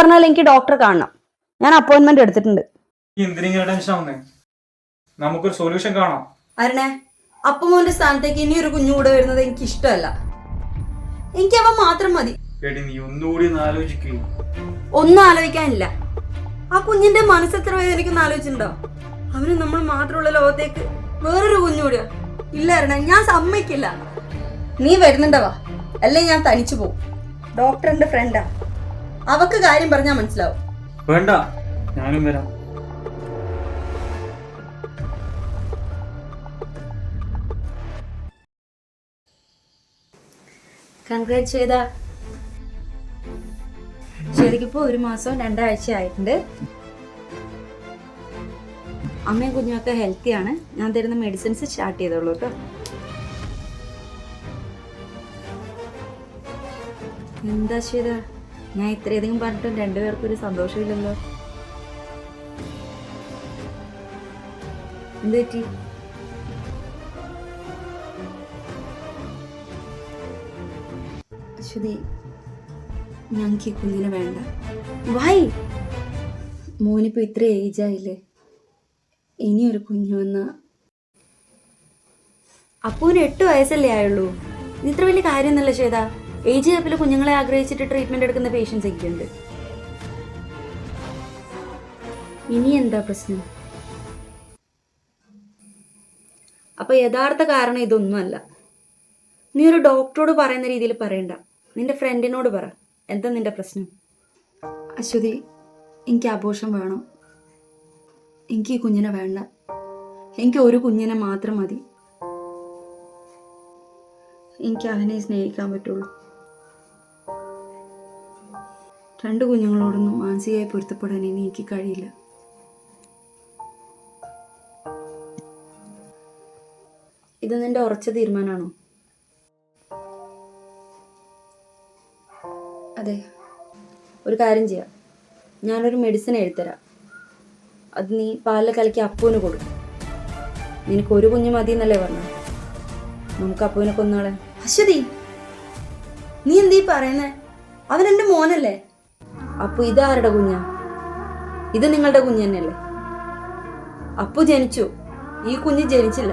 പറഞ്ഞാൽ എനിക്ക് ഡോക്ടറെ കാണണം. ഞാൻ അപ്പോയിന്റ്മെന്റ് എടുത്തിട്ടുണ്ട്. നമുക്കൊരു സൊല്യൂഷൻ കാണാം. അരണേ അപ്പമോന്റെ സ്ഥാനത്തേക്ക് ഇനി ഒരു കുഞ്ഞു കൂടെ വരുന്നത് എനിക്ക് ഇഷ്ടമല്ല. എനിക്ക് അവൻ മാത്രം മതി. എടി നീ ഒന്നുകൂടി ഒന്ന് ആലോചിക്കാനില്ല. ആ കുഞ്ഞിന്റെ മനസ്സ് മനസ്സെത്ര വേദനിക്കുന്ന ആലോചിച്ചിട്ടുണ്ടോ? അവന് നമ്മൾ മാത്രമുള്ള ലോകത്തേക്ക് വേറൊരു കുഞ്ഞുകൂടിയോ ഇല്ല അരണ ഞാൻ സമ്മതിക്കില്ല. നീ വരുന്നുണ്ടവാ അല്ലെ ഞാൻ തനിച്ചു പോവും. ഡോക്ടറിന്റെ ഫ്രണ്ടാ അവക്ക് കാര്യം പറഞ്ഞാ മനസ്സിലാവും. വേണ്ട ഞാനും വരാം. കൺഗ്രാറ്റ് ചെയ്ത. ശരിക്കിപ്പോ ഒരു മാസം രണ്ടാഴ്ച ആയിട്ടുണ്ട്. അമ്മയും കുഞ്ഞുമൊക്കെ ഹെൽത്തി ആണ്. ഞാൻ തരുന്ന മെഡിസിൻസ് സ്റ്റാർട്ട് ചെയ്തോളൂ കേട്ടോ. എന്താ ചെയ്ത? ഞാൻ ഇത്രയധികം പറഞ്ഞിട്ടും രണ്ടുപേർക്കും ഒരു സന്തോഷമില്ലല്ലോ. എന്ത് പറ്റി? അശ്വതി ഞങ്ങൾക്ക് ഈ കുഞ്ഞിനെ വേണ്ട. വൈ! മോനിപ്പോ ഇത്ര ഏജ് ആയില്ലേ? ഇനിയൊരു കുഞ്ഞു വന്ന അപ്പൂന് എട്ട് വയസ്സല്ലേ ആയുള്ളൂ. ഇത് ഇത്ര വലിയ കാര്യമൊന്നുമല്ല ശ്വേത. ഏജ് ഗ്യാപ്പിൽ കുഞ്ഞുങ്ങളെ ആഗ്രഹിച്ചിട്ട് ട്രീറ്റ്മെന്റ് എടുക്കുന്ന പേഷ്യൻസ് ഒക്കെ ഉണ്ട് ഇനി എന്താ പ്രശ്നം? അപ്പോൾ യഥാർത്ഥ കാരണം ഇതൊന്നുമല്ല. നീ ഒരു ഡോക്ടറോട് പറയുന്ന രീതിയിൽ പറയണ്ട. നിന്റെ ഫ്രണ്ടിനോട് പറ. എന്താ നിന്റെ പ്രശ്നം? അശ്വതി എനിക്ക് ആഘോഷം വേണം. എനിക്ക് ഈ കുഞ്ഞിനെ വേണ്ട. എനിക്ക് ഒരു കുഞ്ഞിനെ മാത്രം മതി. എനിക്ക് അവനെ സ്നേഹിക്കാൻ പറ്റുള്ളൂ. രണ്ട് കുഞ്ഞുങ്ങളോടൊന്നും മാനസികമായി പൊരുത്തപ്പെടാൻ ഇനി എനിക്ക് കഴിയില്ല. ഇത് നിന്റെ ഉറച്ച തീരുമാനമാണോ? അതെ. ഒരു കാര്യം ചെയ്യാം. ഞാനൊരു മെഡിസിൻ എഴുതരാം അത് നീ പാലിൽ കലക്കി അപ്പുവിന് കൊടുക്കും. നിനക്ക് ഒരു കുഞ്ഞു മതി എന്നല്ലേ പറഞ്ഞു നമുക്ക് അപ്പുവിനെ കൊന്നാളെ. അശ്വതി നീ എന്തീ പറയുന്നേ? അവൻ എന്റെ മോനല്ലേ? അപ്പു ഇതാരുടെ കുഞ്ഞാ? ഇത് നിങ്ങളുടെ കുഞ്ഞ് തന്നെയല്ലേ? അപ്പു ജനിച്ചു. ഈ കുഞ്ഞ് ജനിച്ചില്ല.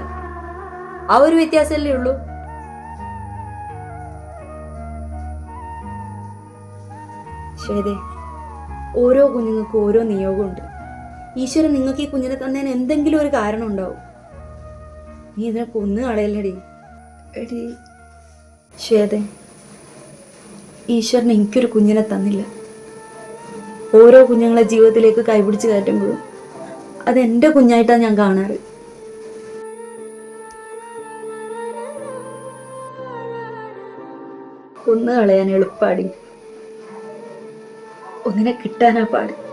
ആ ഒരു വ്യത്യാസമല്ലേ ഉള്ളൂ? ശ്വേതേ ഓരോ കുഞ്ഞുങ്ങൾക്കും ഓരോ നിയോഗമുണ്ട്. ഈശ്വരൻ നിങ്ങൾക്ക് ഈ കുഞ്ഞിനെ തന്നതിന് എന്തെങ്കിലും ഒരു കാരണം ഉണ്ടാവും. നീ ഇതിനെ കൊന്നു കളയല്ലടി. എടി. ശ്വേതേ ഈശ്വരൻ എനിക്കൊരു കുഞ്ഞിനെ തന്നില്ല. ഓരോ കുഞ്ഞുങ്ങളെ ജീവിതത്തിലേക്ക് കൈപിടിച്ച് കയറ്റുമ്പോഴും അത് എന്റെ കുഞ്ഞായിട്ടാണ് ഞാൻ കാണാറ്. കൊന്നു കളയാൻ എളുപ്പാടി. ഒന്നിനെ കിട്ടാനാ പാട്.